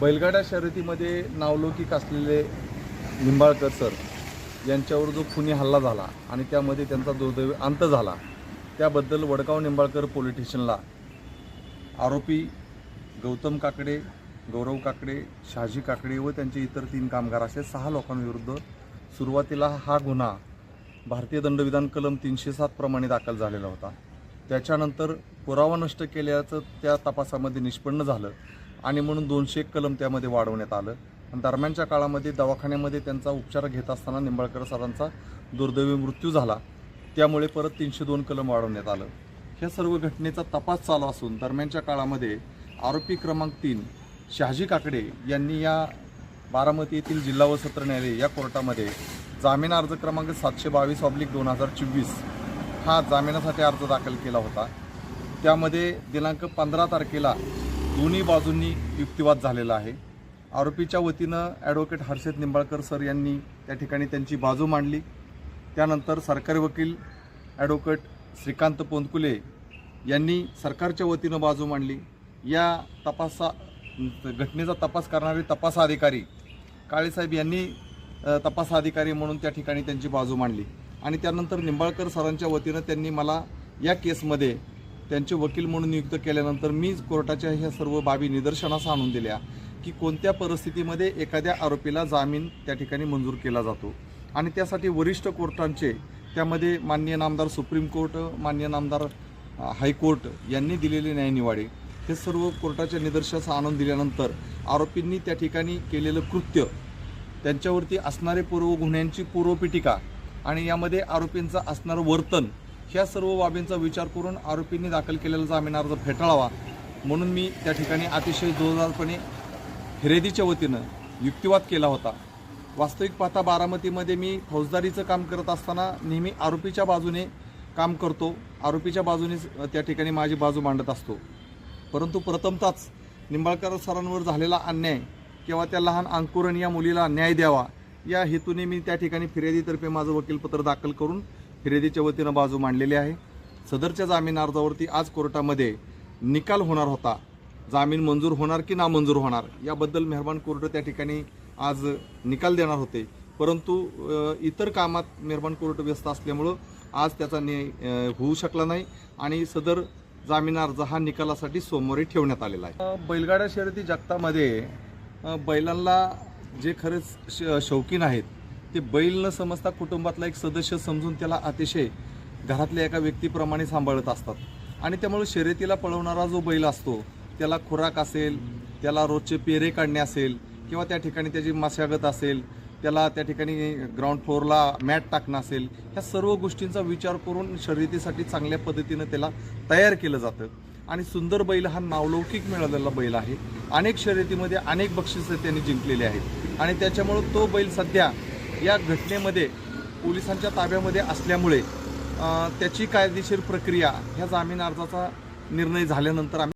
बैलगाडा शर्यतीमध्ये नावलौकिक असलेले निंबाळकर सर यांच्यावर जो खुनी हल्ला झाला आणि त्यामध्ये त्यांचा दुर्दैवी अंत झाला त्याबद्दल वडगाव निंबाळकर पोलीस स्टेशनला आरोपी गौतम काकडे गौरव काकडे शहाजी काकडे व त्यांचे इतर तीन कामगार असे सहा लोकांविरुद्ध सुरुवातीला हा गुन्हा भारतीय दंडविधान कलम तीनशे सात प्रमाणे दाखल झालेला होता. त्याच्यानंतर पुरावा नष्ट केल्याचं त्या तपासामध्ये निष्पन्न झालं. आणि म्हणून दोनशे एक कलम त्यामध्ये वाढवण्यात आलं. दरम्यानच्या काळामध्ये दवाखान्यामध्ये त्यांचा उपचार घेत असताना निंबाळकर सरांचा दुर्दैवी मृत्यू झाला. त्यामुळे परत तीनशे दोन कलम वाढवण्यात आलं. ह्या सर्व घटनेचा तपास चालू असून दरम्यानच्या काळामध्ये आरोपी क्रमांक तीन शहाजी काकडे यांनी या बारामती येथील जिल्हा व सत्र न्यायालय या कोर्टामध्ये जामीन अर्ज क्रमांक सातशे बावीस ऑब्लिक दोन हजार चोवीस हा जामिनासाठी अर्ज दाखल केला होता. त्यामध्ये दिनांक पंधरा तारखेला दोन्ही बाजूंनी युक्तिवाद झालेला आहे. आरोपीच्या वतीनं ॲडव्होकेट हर्षद निंबाळकर सर यांनी त्या ठिकाणी त्यांची बाजू मांडली. त्यानंतर सरकारी वकील ॲडव्होकेट श्रीकांत पोंदकुले यांनी सरकारच्या वतीनं बाजू मांडली. या तपासा घटनेचा तपास करणारे तपास अधिकारी काळेसाहेब यांनी तपास अधिकारी म्हणून त्या ठिकाणी त्यांची बाजू मांडली. आणि त्यानंतर निंबाळकर सरांच्या वतीनं त्यांनी मला या केसमध्ये त्यांचे वकील म्हणून नियुक्त केल्यानंतर मी कोर्टाच्या ह्या सर्व बाबी निदर्शनास आणून दिल्या की कोणत्या परिस्थितीमध्ये एखाद्या आरोपीला जामीन त्या ठिकाणी मंजूर केला जातो. आणि त्यासाठी वरिष्ठ कोर्टांचे त्यामध्ये माननीय नामदार सुप्रीम कोर्ट माननीय नामदार हायकोर्ट यांनी दिलेले न्यायनिवाडे हे सर्व कोर्टाच्या निदर्शनास आणून दिल्यानंतर आरोपींनी त्या ठिकाणी केलेलं कृत्य त्यांच्यावरती असणारे पूर्व गुन्ह्यांची पूर्वपीठिका आणि यामध्ये आरोपींचं असणारं वर्तन ह्या सर्व बाबींचा विचार करून आरोपींनी दाखल केलेला जामीन अर्ज फेटाळावा. म्हणून मी त्या ठिकाणी अतिशय जोरदारपणे खरेदीच्या वतीनं युक्तिवाद केला होता. वास्तविक पाहता बारामतीमध्ये मी फौजदारीचं काम करत असताना नेहमी आरोपीच्या बाजूने काम करतो. आरोपीच्या बाजूनेच त्या ठिकाणी माझी बाजू मांडत असतो. परंतु प्रथमतच निंबाळकर सरांवर झालेला अन्याय किंवा त्या लहान अंकुरण या मुलीला न्याय द्यावा या हेतूने मी त्या ठिकाणी फिर्यादीतर्फे माझं वकीलपत्र दाखल करून फिर्यादीच्या वतीनं बाजू मांडलेली आहे. सदरच्या जामीन अर्जावरती आज कोर्टामध्ये निकाल होणार होता. जामीन मंजूर होणार की नामंजूर होणार? याबद्दल मेहरबान कोर्ट त्या ठिकाणी आज निकाल देणार होते. परंतु इतर कामात मेहरबान कोर्ट व्यस्त असल्यामुळं आज त्याचा नि होऊ शकला नाही आणि सदर जामीन अर्ज हा निकालासाठी सोमवारी ठेवण्यात आलेला आहे. बैलगाड्या शर्यती जगतामध्ये बैलांना जे खरेच श शौकीन आहेत ते बैल न समजता कुटुंबातला एक सदस्य समजून त्याला अतिशय घरातल्या एका व्यक्तीप्रमाणे सांभाळत असतात. आणि त्यामुळे शर्यतीला पळवणारा जो बैल असतो त्याला खुराक असेल त्याला रोजचे पेरे काढणे असेल किंवा त्या ठिकाणी त्याची मशागत असेल त्याला त्या ठिकाणी ग्राउंड फ्लोअरला मॅट टाकणं असेल ह्या सर्व गोष्टींचा विचार करून शर्यतीसाठी चांगल्या पद्धतीनं त्याला तयार केलं जातं. आणि सुंदर बैल हा नावलौकिक मिळालेला बैल आहे. अनेक शर्यतीमध्ये अनेक बक्षिसं त्यांनी जिंकलेली आहेत. आणि त्याच्यामुळं तो बैल सध्या या घटनेमध्ये पोलिसांच्या ताब्यामध्ये असल्यामुळे त्याची कायदेशीर प्रक्रिया ह्या जामीन अर्जाचा निर्णय झाल्यानंतर आम्ही